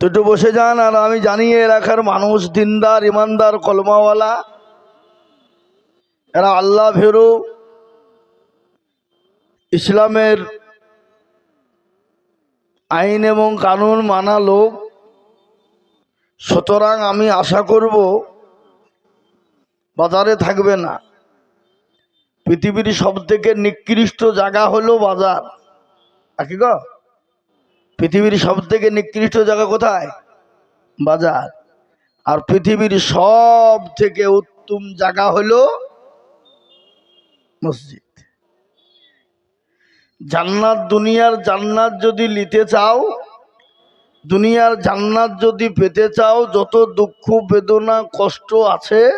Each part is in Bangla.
তো একটু বসে যান, আর আমি জানি এলাকার মানুষ, দিনদার, ইমানদার, কলমাওয়ালা। এরা আল্লাহ ভেরু। ইসলামের আইন এবং কানুন মানা লোক। সুতরাং আমি আশা করব, বাজারে থাকবে না। পৃথিবীর সব থেকে নিকৃষ্ট জায়গা হলো বাজার। কি পৃথিবীর সব থেকে নিকৃষ্ট জায়গা কোথায়? বাজার। আর পৃথিবীর সব থেকে উত্তম জায়গা হলো মসজিদ। জান্নাত, দুনিয়ার জান্নাত যদি নিতে চাও, দুনিয়ার জান্নাত যদি পেতে চাও, যত দুঃখ, বেদনা, কষ্ট আছে,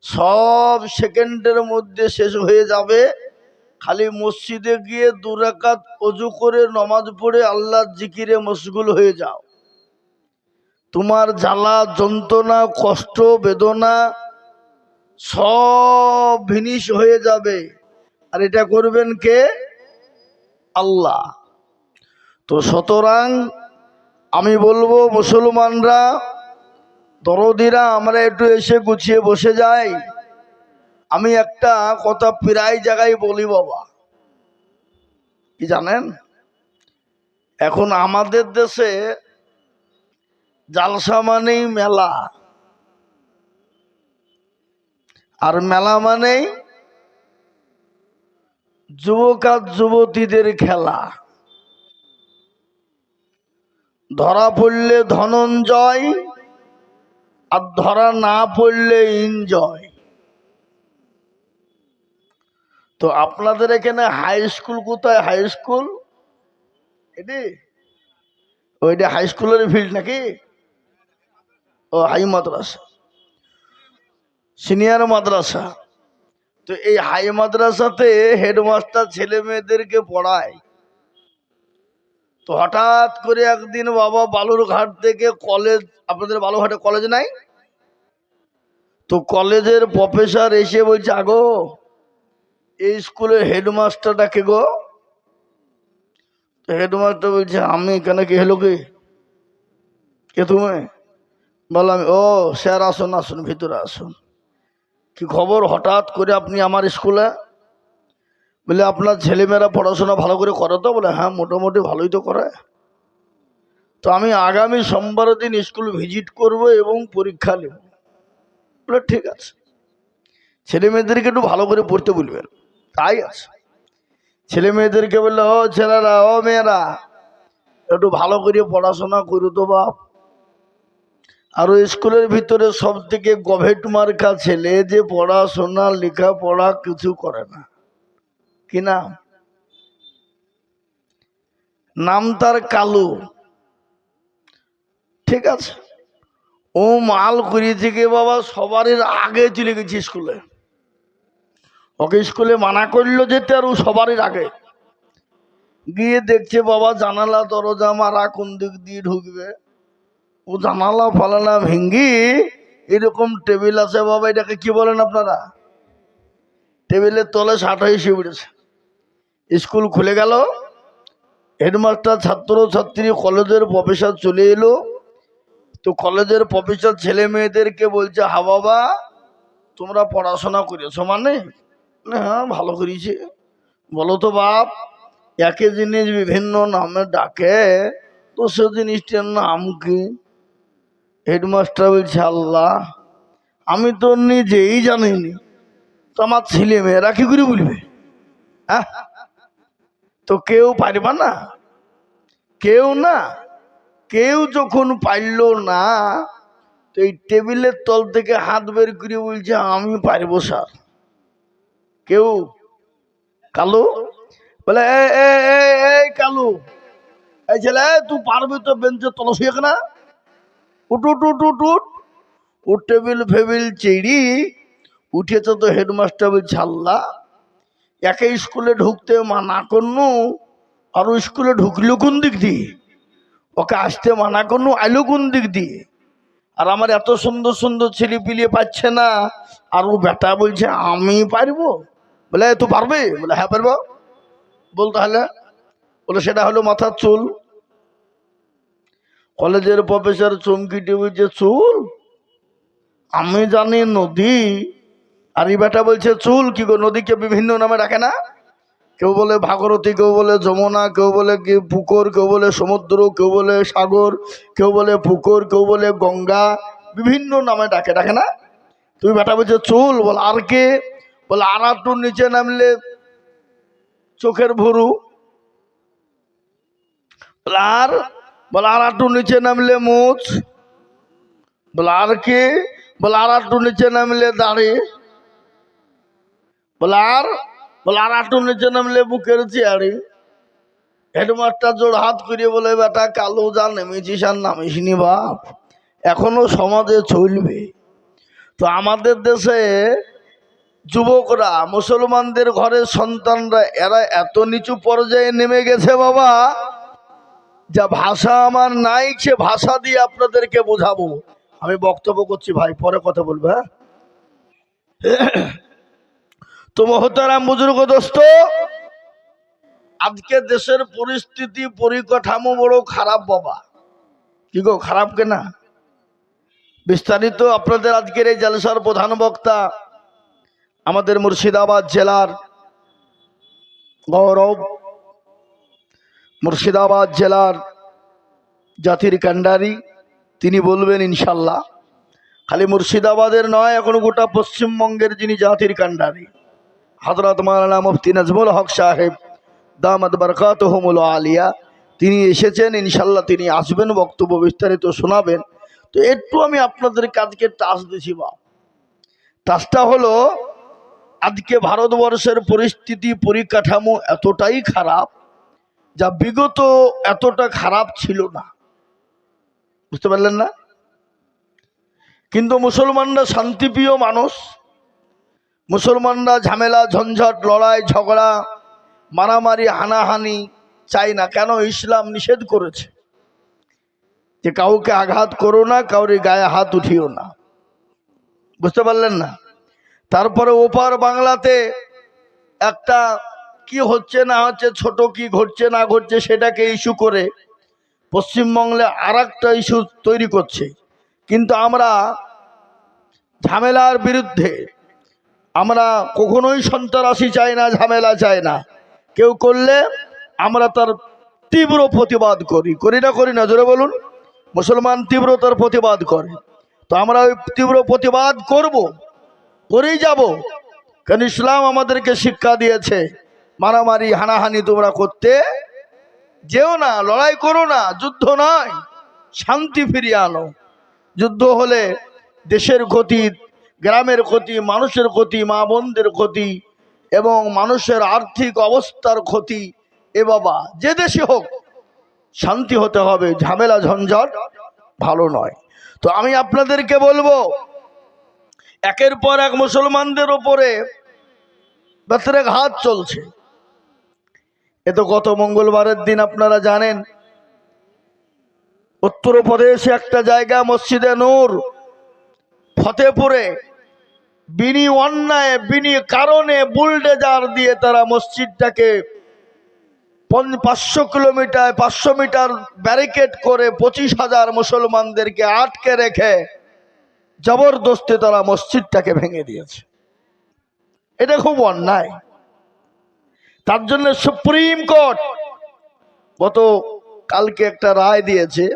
সব সেকেন্ডের মধ্যে শেষ হয়ে যাবে। খালি মসজিদে গিয়ে দুরাকাত অজু করে নমাজ পড়ে আল্লাহর জিকিরে মশগুল হয়ে যাও। তোমার জ্বালা, যন্ত্রণা, কষ্ট, বেদনা সব ভিনিশ হয়ে যাবে। আর এটা করবেন কে? আল্লাহ। তো সুতরাং আমি বলব, মুসলমানরা, দরদিরা, আমরা একটু এসে গুছিয়ে বসে যাই। আমি একটা কথা প্রায় জায়গায় বলি বাবা। কি জানেন? এখন আমাদের দেশে জালসা মানেই মেলা। আর মেলা মানেই যুবক আর যুবতীদের খেলা। ধরা পড়লে ধনঞ্জয় আর ধরা না পড়লে এনজয় তো আপনাদের এখানে হাই স্কুল কোথায়? হাই স্কুল এটি? ওইটা হাই স্কুলের ফিল্ড নাকি? ও হাই মাদ্রাসা। সিনিয়র মাদ্রাসা। তো এই হাই মাদ্রাসাতে হেডমাস্টার ছেলে মেয়েদেরকে পড়ায়। তো হঠাৎ করে একদিন বাবা বালুরঘাট থেকে কলেজ আপনাদের বালুরঘাটে কলেজ নাই? তো কলেজের প্রফেসর এসে বলছে, আগো এই স্কুলের হেডমাস্টারটা কে গো হেডমাস্টার বলছে, আমি কেন কি হলো কি? কে তুমি? বললাম, ও, স্যার, আসুন আসুন, ভিতরে আসুন। কি খবর? হঠাৎ করে আপনি আমার স্কুলে? বলে, আপনার ছেলেমেয়েরা পড়াশোনা ভালো করে করে তো? বলে হ্যাঁ মোটামুটি ভালোই তো করে। তো আমি আগামী সোমবার দিন স্কুল ভিজিট করব এবং পরীক্ষা নেব। বলে, ঠিক আছে। ছেলেমেয়েদেরকে একটু ভালো করে পড়তে বলবেন। তাই আছে। ছেলে মেয়েদেরকে বললে, ও ছেলেরা, ও মেয়েরা, একটু ভালো করে পড়াশোনা করো তো বাপ। আর স্কুলের ভিতরে সব থেকে গভেট মার্কা ছেলে যে পড়াশোনা, লেখাপড়া কিছু করে না। কি নাম? নাম তার কালু। ঠিক আছে। ও মাল করিয়ে থেকে বাবা সবারই আগে চলে গেছে স্কুলে। ওকে স্কুলে মানা করল যেতে আর ও সবারই আগে। গিয়ে দেখছে, বাবা, জানালা, দরজা মারা কোন দিক দিয়ে ঢুকবে? ও জানালা ফালানা ভেঙ্গি, এরকম টেবিল আছে বাবা, এটাকে কি বলেন আপনারা? টেবিলের তলে ষাট এসে উঠেছে স্কুল খুলে গেল, হেডমাস্টার ছাত্র ছাত্রী কলেজের প্রফেসর চলে এলো। তো কলেজের প্রফেসর ছেলে মেয়েদেরকে বলছে, হা বাবা, তোমরা পড়াশোনা করেছ মানে? হ্যাঁ ভালো করেছি। বলো তো বাপ একই জিনিস বিভিন্ন নামে ডাকে, তো সে জিনিসটার নাম কি? হেডমাস্টার বলছে, আল্লাহ, আমি তো নিজেই জানিনি। তো আমার ছেলে মেয়েরা কি করে বলবে? হ্যাঁ? তো কেউ পারবা না। কেউ না। কেউ যখন পারল না, তো এই টেবিলের তল থেকে হাত বের করে বলছে, আমি পারব, স্যার। কেউ কালু? বলে "এ, এ, এ, এই কালু এই ছেলে তুই পারবি তো বেঞ্চে তল শুয়ে না? উঠ উঠ উঠ টেবিল ফেবিল চেড়ি উঠেছে তো হেডমাস্টার বলছে আল্লাহ একে স্কুলে ঢুকতে মানা করনু আর স্কুলে ঢুকলো কোন দিক দিয়ে? ওকে আসতে মানা করনু আইলো কোন দিক দিয়ে? আর আমার এত সুন্দর সুন্দর ছেলে পিলিয়ে পাচ্ছে না আর ও বেটা বলছে আমি পারব? বলে তুই পারবে? বলে হ্যাঁ পারব। বল তাহলে বলে, সেটা হলো মাথার চুল। কলেজের প্রফেসর চমকি টিভি যে চুল, আমি জানি নদী, আর এই বেটা বলছে, চুল কি গো, নদীকে বিভিন্ন নামে ডাকে না? কেউ বলে, ভাগরথী কেউ বলে, যমুনা কেউ বলে, কি, পুকুর কেউ বলে, সমুদ্র কেউ বলে, সাগর কেউ বলে, পুকুর কেউ বলে, গঙ্গা বিভিন্ন নামে ডাকে ডাকে না? তুমি বেটা বলছে, চুল বল, আর কে? বলে একটু নিচে নামলে চোখের ভরু। বলে, আর বলে একটু নিচে নামলে মুছ। বলে, আর কে? বলে, আর নিচে নামলে দাড়ি। বলে, আর বলে, আর নিচে নামলে বুকের চেয়ারি হেডমাস্টার জোর হাত করিয়ে বলে, বেটা, কালো যা নেমেছিস আর নামিস নি বাপ। এখনও সমাজে চলবে। তো আমাদের দেশে যুবকরা, মুসলমানদের ঘরের সন্তানরা, এরা এত নিচু পর্যায়ে নেমে গেছে বাবা। যা ভাষা আমার নাই, সে ভাষা দিয়ে আপনাদেরকে বোঝাবো। আমি বক্তব্য করছি ভাই, পরে কথা বলব হ্যাঁ? তো মহতারাম বুজুর্গ দোস্ত, আজকে দেশের পরিস্থিতি, পরিকাঠামো বড় খারাপ বাবা। কি গো, খারাপ কেনা? বিস্তারিত আপনাদের আজকের এই জালসার প্রধান বক্তা আমাদের মুর্শিদাবাদ জেলার গৌরব, মুর্শিদাবাদ জেলার জাতির কান্ডারি তিনি বলবেন ইনশাল্লাহ। খালি মুর্শিদাবাদের নয়, এখন গোটা পশ্চিমবঙ্গের যিনি জাতির কান্ডারি হজরত মাওলানা মুফতি নাজমুল হক সাহেব দামাদ বরকাত আলিয়া, তিনি এসেছেন, ইনশাল্লাহ তিনি আসবেন, বক্তব্য বিস্তারিত শোনাবেন। তো একটু আমি আপনাদের কাজকে টাচ দিছি বা টাচটা হলো আজকে ভারতবর্ষের পরিস্থিতি, পরিকাঠামো এতটাই খারাপ যা বিগত এতটা খারাপ ছিল না। বুঝতে পারলেন না? কিন্তু মুসলমানরা শান্তিপ্রিয় মানুষ। মুসলমানরা ঝামেলা, ঝঞ্ঝট, লড়াই, ঝগড়া, মারামারি, হানাহানি চাই না। কেন ইসলাম নিষেধ করেছে? যে কাউকে আঘাত করো না কাউরি গায়ে হাত উঠিও না। বুঝতে পারলেন না? তারপরে ওপার বাংলাতে একটা কি হচ্ছে না হচ্ছে, ছোট কি ঘটছে না ঘটছে সেটাকে ইস্যু করে পশ্চিমবঙ্গে আর একটা ইস্যু তৈরি করছে। কিন্তু আমরা ঝামেলার বিরুদ্ধে, আমরা কখনোই সন্ত্রাসী চাই না, ঝামেলা চাই না। কেউ করলে আমরা তার তীব্র প্রতিবাদ করি। করি না করি না, জোরে বলুন। মুসলমান তীব্রতার প্রতিবাদ করে। তো আমরা ওই তীব্র প্রতিবাদ করব করেই যাব। কারণ ইসলাম আমাদেরকে শিক্ষা দিয়েছে। মারামারি, হানাহানি তোমরা করতে যেও না, লড়াই করো না, যুদ্ধ নয়, শান্তি ফিরিয়ে আনো। যুদ্ধ হলে দেশের ক্ষতি, গ্রামের ক্ষতি, মানুষের ক্ষতি, মা বোনদের ক্ষতি এবং মানুষের আর্থিক অবস্থার ক্ষতি। এ বাবা, যে দেশে হোক, শান্তি হতে হবে, ঝামেলা, ঝঞ্ঝট ভালো নয়। তো আমি আপনাদেরকে বলব একের পর এক মুসলমানদের ওপরে বেতরে ঘাত চলছে। এ তো গত মঙ্গলবারের দিন আপনারা জানেন, উত্তরপ্রদেশে একটা জায়গা, মসজিদে নূর, ফতেপুরে বিনি অন্যায়, বিনি কারণে বুলডেজার দিয়ে তারা মসজিদটাকে পাঁচশো কিলোমিটার, পাঁচশো মিটার ব্যারিকেড করে পঁচিশ হাজার মুসলমানদেরকে আটকে রেখে জবরদস্তি তারা মসজিদটাকে ভেঙে দিয়েছে। এটা খুব অন্যায়। তার জন্য সুপ্রিম কোর্ট গত কালকে একটা রায় দিয়েছে,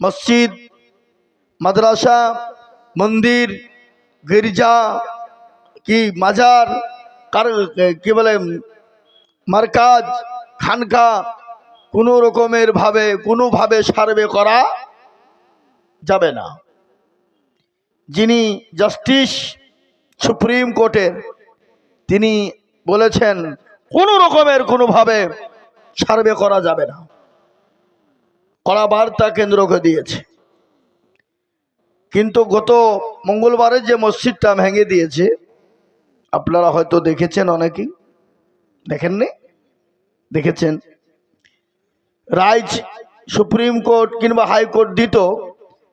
মসজিদ, মাদ্রাসা, মন্দির, গির্জা কি মাজার, কার কি বলে, মার্কাজ খানকা কোনো রকমের ভাবে, কোনোভাবে সার্ভে করা যাবে না। যিনি জাস্টিস সুপ্রিম কোর্টের, তিনি বলেছেন, কোনো রকমের কোনোভাবে সার্ভে করা যাবে না। কড়া বার্তা কেন্দ্রকে দিয়েছে। কিন্তু গত মঙ্গলবারের যে মসজিদটা ভেঙে দিয়েছে, আপনারা হয়তো দেখেছেন অনেকেই। দেখেননি? দেখেছেন? রায় সুপ্রিম কোর্ট কিংবা হাইকোর্ট দিত,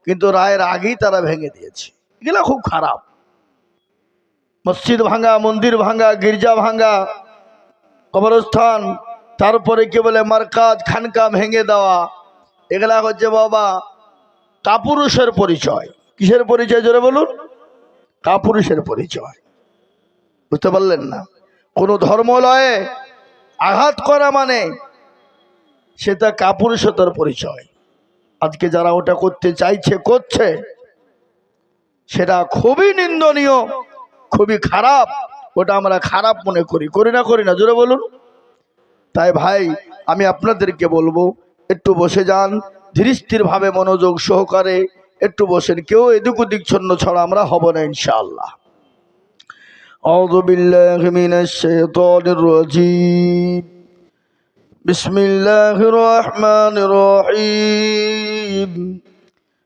কিন্তু রায়ের আগেই তারা ভেঙে দিয়েছে। এগুলো খুব খারাপ। মসজিদ ভাঙা, মন্দির ভাঙা, গির্জা ভাঙ্গা কবরস্থান, তারপরে কি বলে মার্কাজ, খানকা ভেঙে দেওয়া, এগুলা হচ্ছে বাবা কাপুরুষের পরিচয়। কিসের পরিচয় জোরে বলুন? কাপুরুষের পরিচয়। বুঝতে পারলেন না? কোন ধর্মলয়ে আঘাত করা মানে সেটা কাপুরুষতার পরিচয়। আজকে যারা ওটা করতে চাইছে, করছে সেটা খুবই নিন্দনীয় খুবই খারাপ ওটা আমরা খারাপ মনে করি করি না করি না জোরে বলুন তাই ভাই আমি আপনাদেরকে বলবো একটু বসে যান ধীরস্থির ভাবে মনোযোগ সহকারে একটু বসেন কেউ এদিক ওদিক ছন্ন ছড়া আমরা হব না ইনশাআল্লাহ أعوذ بالله من الشيطان الرجيم بسم الله الرحمن الرحيم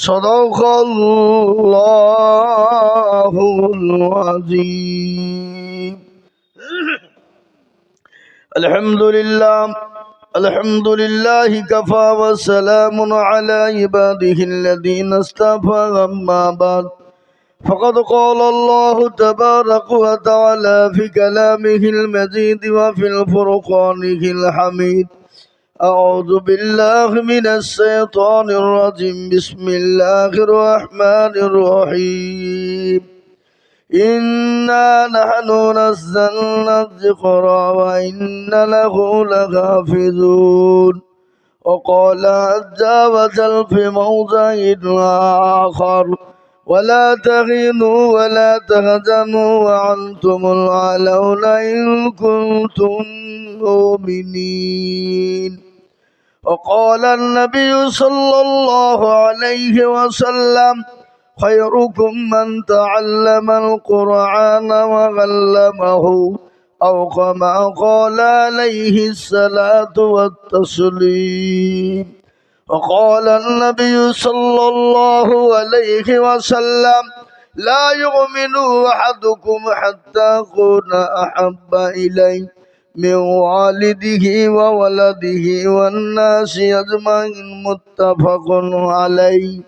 صدق الله العظيم الحمد لله الحمد لله كفى وسلام على عباده الذين اصطفى أما بعد فقد قال الله تبارك وتعالى في كلامه المجيد وفي الفرقانه الحميد أعوذ بالله من الشيطان الرجيم. بسم الله الرحمن الرحيم. إنا نحن نزلنا الذكر وإن له لحافظون. وقال عز وجل في موضع آخر ولا تهنوا ولا تهزموا وأنتم الأعلون إن كنتم مؤمنين. وقال النبي صلى الله عليه وسلم خيركم من تعلم القرآن وعلمه أو كما قال عليه الصلاة والتسليم. وقال النبي صلى الله عليه وسلم لا يؤمن أحدكم حتى أكون أحب إليه من والده وولده والناس أجمعين متفق عليه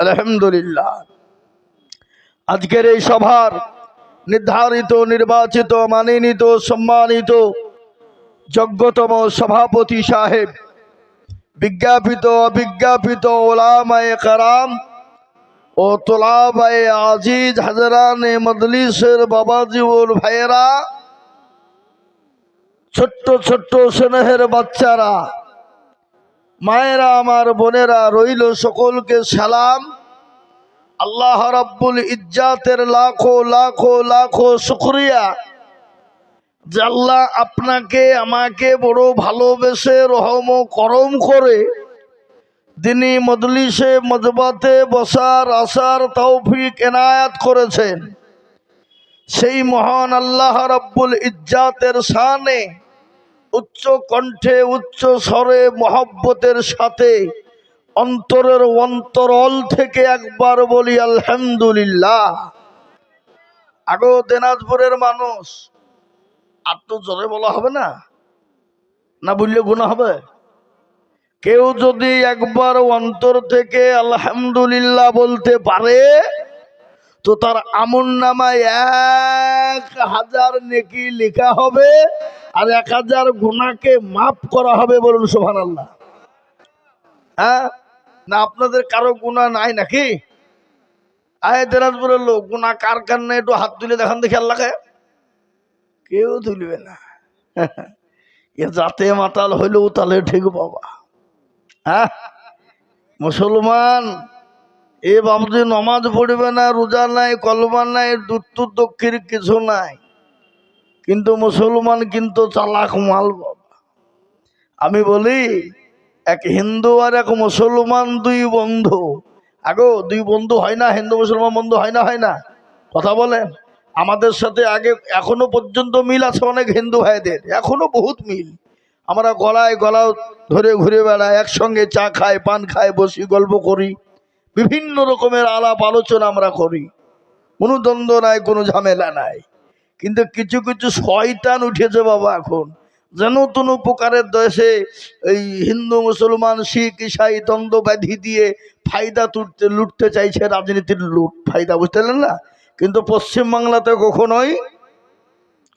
الحمد لله আজকের এই সভার নির্ধারিত নির্বাচিত মানিনীত সম্মানিত যোগ্যতম সভাপতি সাহেব বিজ্ঞাপিত অবিজ্ঞাপিত ওলামায়ে কারাম ও তোলাবায়ে আজিজ হাজারানে মদলিসের বাবাজি ওর ভাইয়েরা ছোট্ট ছোট্ট স্নেহের বাচ্চারা, মায়েরা, আমার বোনেরা রইল সকলকে সালাম। আল্লাহ রাব্বুল ইজ্জাতের লাখো লাখো লাখো শুক্রিয়া আল্লাহ আপনাকে, আমাকে বড় ভালোবেসে রহম করম করে তিনি মজলিসে মজবাতে বসার, আসার তৌফিক এনায়াত করেছেন। সেই মহান আল্লাহ রাব্বুল ইজ্জাতের শানে উচ্চ কণ্ঠে, উচ্চ স্বরে, মহব্বতের সাথে অন্তরের অন্তরল থেকে একবার বলি, আলহামদুলিল্লাহ। আগো দিনাজপুরের মানুষ, আর তো জোরে বলা হবে না না বললে গুণা হবে? কেউ যদি একবার অন্তর থেকে আলহামদুলিল্লাহ বলতে পারে তো তার আমন নামায় এক হাজার নেকি লেখা হবে আর এক হাজার গুণাকে মাফ করা হবে বলুন সোহান আল্লাহ হ্যাঁ? না, আপনাদের কারও গুণা নাই নাকি? আয় দিনাজপুরের লোক গুণা কার কার নেই একটু হাত তুলে দেখান দেখি আল্লাহকে। কেউ তুলবে না। এ যাতে মাতাল হইলেও তাহলে ঠিক বাবা। হ্যাঁ? মুসলমান এ বাবুজি নমাজ পড়বে না, রোজা নাই, কলমা নাই দুত্তর দক্ষির কিছু নাই। কিন্তু মুসলমান কিন্তু চালাক মাল বাবা। আমি বলি, এক হিন্দু আর এক মুসলমান দুই বন্ধু। আগো, দুই বন্ধু হয় না, হিন্দু মুসলমান বন্ধু হয় না হয় না। কথা বলেন, আমাদের সাথে আগে, এখনও পর্যন্ত মিল আছে অনেক হিন্দু ভাইদের, এখনও বহুত মিল। আমরা গলায় গলা ধরে ঘুরে বেড়াই, একসঙ্গে চা খাই, পান খাই, বসি, গল্প করি। বিভিন্ন রকমের আলাপ আলোচনা আমরা করি। কোনো দ্বন্দ্ব নাই, কোনো ঝামেলা নাই। কিন্তু কিছু কিছু শয়তান উঠেছে বাবা এখন। যেন কোনো প্রকারের দেশে এই হিন্দু, মুসলমান, শিখ, ইসাই, দ্বন্দ্ব ব্যাধি দিয়ে ফায়দা তুলতে, লুটতে চাইছে রাজনীতির লুট, ফায়দা, বুঝতে পারলেন না? কিন্তু পশ্চিমবাংলাতে কখনোই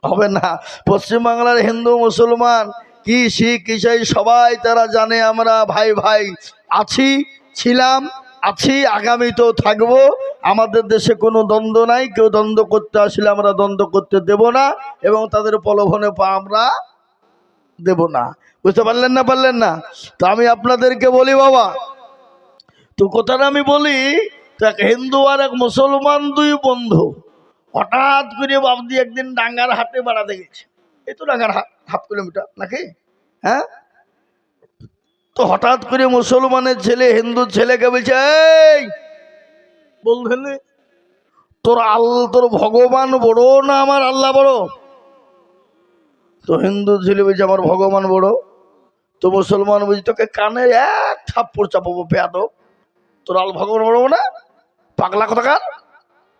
হবে না। পশ্চিমবাংলার হিন্দু, মুসলমান, কি, শিখ, ইসাই, সবাই তারা জানে আমরা ভাই ভাই আছি, ছিলাম আছি আগামীতেও থাকব। আমাদের দেশে কোনো দ্বন্দ্ব নাই, কেউ দ্বন্দ্ব করতে আসলে আমরা দ্বন্দ্ব করতে দেব না এবং তাদের প্রলোভনে পা আমরা দেব না। বুঝতে পারলেন না পারলেন না? তো আমি আপনাদেরকে বলি, বাবা, তো কথাটা আমি বলি এক হিন্দু আর এক মুসলমান দুই বন্ধু, হঠাৎ করে বাবদি একদিন ডাঙ্গার হাটে বেড়াতে গেছে। এই তো ডাঙ্গার হাট, হাফ কিলোমিটার নাকি? হ্যাঁ? তো হঠাৎ করে মুসলমানের ছেলে, হিন্দু ছেলেকে বলছে, এই বলছেন তোর আল, তোর ভগবান বড় না আমার আল্লাহ বড়? তো হিন্দু ছেলে বলছে, আমার ভগবান বড়। তো মুসলমান বলছে, তোকে কানে এক থাপ্পড় চাপাবো পেয়াদ তোর আল ভগবান বড় না পাগলা কথাকার?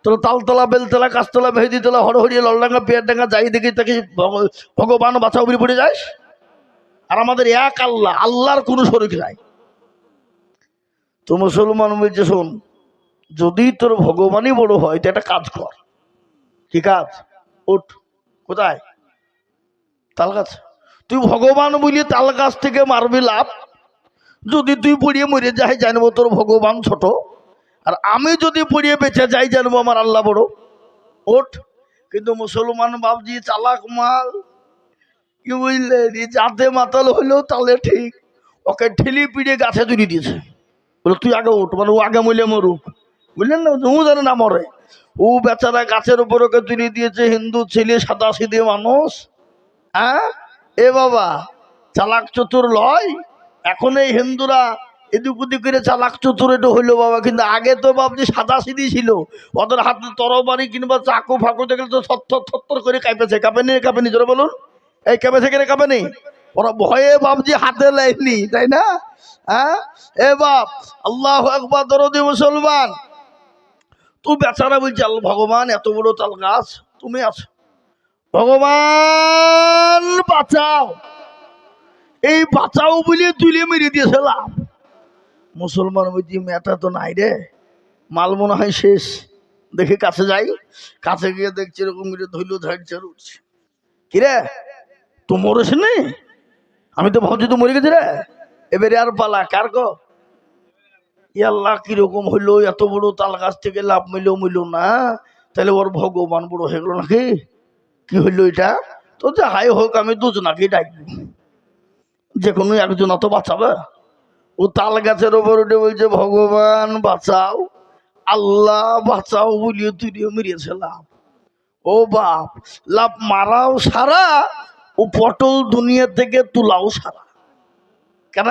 তোর তালতলা, বেলতলা, কাঁচতলা মেহেদিতলা হরহরিয়া ললডাঙ্গা, পেয়ারডাঙ্গা, যাই দেখি তাকে ভগ- ভগবান বাছা উবরি পড়ে যাস? আর আমাদের এক আল্লাহ, আল্লাহর কোনো শরীর নাই। তো মুসলমান বলছে শোন, যদি তোর ভগবানই বড় হয়, তো একটা কাজ কর। কি কাজ? উঠ। কোথায়? তাল গাছ তুই ভগবান বলি তাল গাছ থেকে মারবি লাভ? যদি তুই পড়িয়ে মরে যাই, জানব তোর ভগবান ছোট। আর আমি যদি পড়িয়ে বেঁচে যাই, জানব আমার আল্লাহ বড়। ওঠ কিন্তু মুসলমান বাবজি চালাক মাল। কি বুঝলে যাতে মাতাল হইলেও তাহলে ঠিক। ওকে ঠেলি পিড়ে গাছে তুলে দিয়েছে। বলে, তুই আগে উঠ মানে ও আগে মইলে মরুক। বুঝলেন না, ও জানে না মরে। ও বেচারা গাছের উপর ওকে তুলে দিয়েছে, হিন্দু ছেলে, সাদা সিধে মানুষ। হ্যাঁ? এ বাবা, চালাক চতুর লয়। এখন এই হিন্দুরা এদিক ওদিক করে চালাক চতুর এটা হইল বাবা, কিন্তু আগে তো বাবজি সাদা সিধি ছিল। ওদের হাতে তরবারি কিংবা চাকু ফাঁকু দেখলে তো থর থর করে কাঁপেছে। কাঁপেনি কাঁপেনি, জোরে বলুন। এই কেঁপেছে কেন কাঁপেনি ওরা ভয়ে বাবজি হাতে লাইনি তাই না? হ্যাঁ? এ বাপ, আল্লাহ একবার দরদি মুসলমান। তুই বেচারা বলছি, আল্লাহ, ভগবান, এত বড় তাল গাছ, তুমি আছো। ভগবান, বাঁচাও। এই বাঁচাও বলে তুলে মেরে লাভ। মুসলমান বলছি, মেয়েটা তো নাই রে। মাল মনে হয় শেষ। দেখে কাছে যাই। কাছে গিয়ে দেখছি এরকম করে ধৈল উঠছে। কিরে তো মরেছ নি আমি তো ভাবছি তো মরে গেছি রে। এবারে আর পালা, কার গো? ই আল্লাহ কীরকম হইল, এত বড় তাল গাছ থেকে লাভ মিলো মিলো না। তাহলে ওর ভগবান বড় হয়ে গেল নাকি? কি হইল এটা? তো যে হাই হোক, আমি দুজনাকে ডাকবো যে কোনো একজন তো বাঁচাবে। ও তাল গাছের ওপর উঠে বলছে, ভগবান, বাঁচাও। আল্লাহ বাঁচাও বলিয়ে তুলিয়ে মেরিয়েছে লাভ ও বাপ, লাভ মারাও সারা ও পটল দুনিয়া থেকে তুলাও সারা। কেন?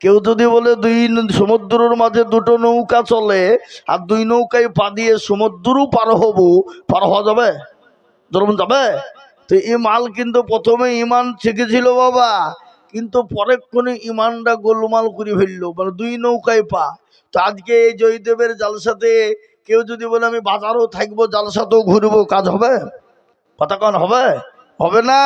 কেউ যদি বলে দুই সমুদ্রের মাঝে দুটো নৌকা চলে আর দুই নৌকায় পা দিয়ে সমুদ্রও পার হব, পার হওয়া যাবে? ধরুন যাবে? তো এই মাল কিন্তু প্রথমে ইমান শিখেছিল বাবা, কিন্তু পরে কোনো ইমানটা গোলমাল করে ফেলল মানে দুই নৌকায় পা। তো আজকে এই জয়দেবের জালসাতে কেউ যদি বলে আমি বাজারও থাকব, জালসাতেও ঘুরবো, কাজ হবে? কথা কন, হবে? হবে না?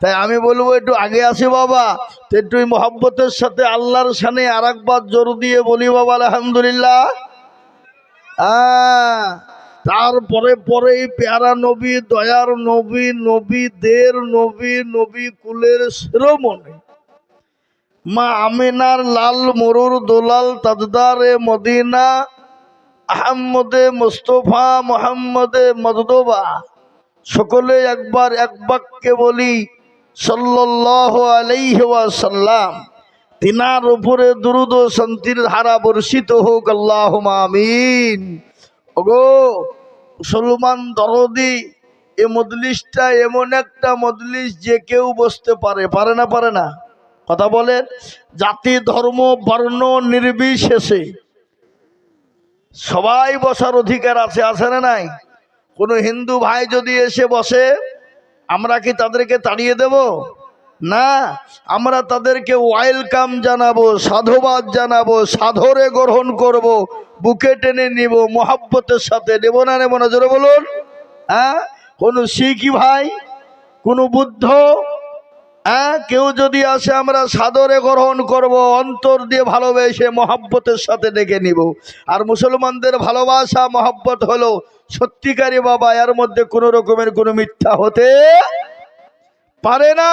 তাই আমি বলব একটু আগে আসি বাবা। তো একটু মহাব্বতের সাথে আল্লাহর সানে আর একবার জোর দিয়ে বলি বাবা, আলহামদুলিল্লাহ। হ্যাঁ তারপরে পরে পেয়ারা নবী, দয়ার নবী নবী নবীদের নবী নবী কুলের শিরোমণি। মা আমিনার লাল মরুর দোলাল তাজদারে মদিনা, আহম্মদে মুস্তফা, মোহাম্মদে মদদোবা সকলে একবার এক বাক্যে বলি, সাল্লাল্লাহু আলাইহি ওয়াসাল্লাম, তিনার উপরে দুরুদ ও শান্তির ধারা বর্ষিত হোক আল্লাহ আমিন। ওগো, মুসলমান দরদি, এ মজলিসটা এমন একটা মজলিস যে কেউ বসতে পারে পারে না পারে না। কথা বলেন, জাতি, ধর্ম, বর্ণ নির্বিশেষে সবাই বসার অধিকার আছে আছে না নাই? কোনো হিন্দু ভাই যদি এসে বসে, আমরা কি তাদেরকে তাড়িয়ে দেব? না, আমরা তাদেরকে ওয়েলকাম জানাব, সাধুবাদ জানাব, সাধরে গ্রহণ করব, বুকে টেনে নিব, মহাব্বতের সাথে নেব না নেব না, জোরে বলুন। হ্যাঁ? কোনো শিখি ভাই, কোনো বুদ্ধ হ্যাঁ? কেউ যদি আসে, আমরা সাদরে গ্রহণ করব, অন্তর দিয়ে ভালোবেসে মহাব্বতের সাথে ডেকে নিব। আর মুসলমানদের ভালোবাসা, মহাব্বত হলো সত্যিকারী বাবা, এর মধ্যে কোনো রকমের কোনো মিথ্যা হতে পারে না।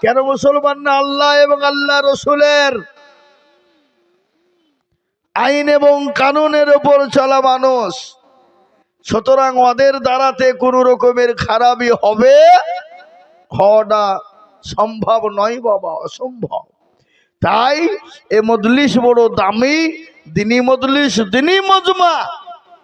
কেন মুসলমান না? আল্লাহ এবং আল্লাহ রসুলের আইন এবং কানুনের ওপর চলা মানুষ। সুতরাং ওদের দ্বারাতে কোনো রকমের খারাপই হবে হওয়াটা সম্ভব নয় বাবা, অসম্ভব। তাই এ মজলিস বড় দামি, দিনী মজলিস, দিনী মজমা।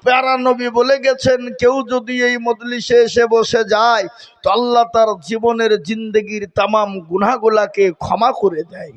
প্যারা নবী বলে গেছেন, কেউ যদি এই মজলিসে এসে বসে যায়, তো আল্লাহ তার জীবনের জিন্দগির তামাম গুনাহগুলাকে ক্ষমা করে দেয়।